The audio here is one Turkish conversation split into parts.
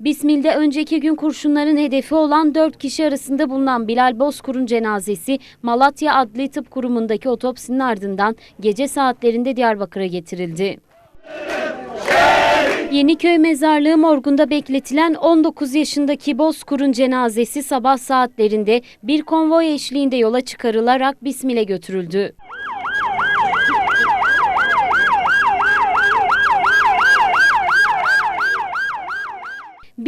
Bismil'de önceki gün kurşunların hedefi olan 4 kişi arasında bulunan Bilal Bozkur'un cenazesi Malatya Adli Tıp Kurumu'ndaki otopsinin ardından gece saatlerinde Diyarbakır'a getirildi. Yeniköy Mezarlığı morgunda bekletilen 19 yaşındaki Bozkur'un cenazesi sabah saatlerinde bir konvoy eşliğinde yola çıkarılarak Bismil'e götürüldü.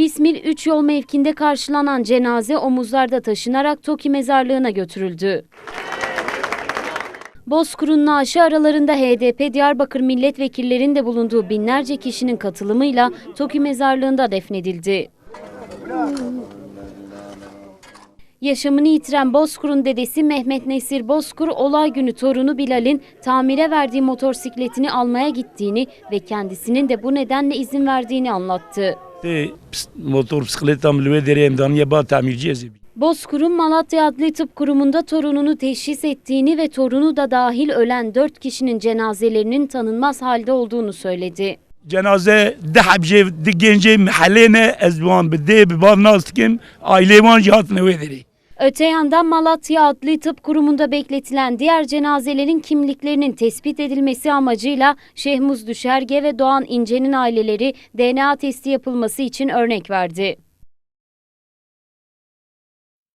Bismil 3 yol mevkinde karşılanan cenaze omuzlarda taşınarak Toki mezarlığına götürüldü. Bozkur'un naaşı aralarında HDP Diyarbakır milletvekillerinin de bulunduğu binlerce kişinin katılımıyla Toki mezarlığında defnedildi. Yaşamını yitiren Bozkur'un dedesi Mehmet Nesir Bozkur olay günü torunu Bilal'in tamire verdiği motosikletini almaya gittiğini ve kendisinin de bu nedenle izin verdiğini anlattı. Te motor bisikletam derê em daniye ba temirciye zêbî. Bozkur'un Malatya Adli Tıp Kurumu'nda torununu teşhis ettiğini ve torunu da dahil ölen 4 kişinin cenazelerinin tanınmaz halde olduğunu söyledi. Cenaze de hebjê di gencê mihellê ne ez wan bi dê bi bav Öte yandan Malatya Adli Tıp Kurumu'nda bekletilen diğer cenazelerin kimliklerinin tespit edilmesi amacıyla Şehmuz Düşerge ve Doğan İnce'nin aileleri DNA testi yapılması için örnek verdi.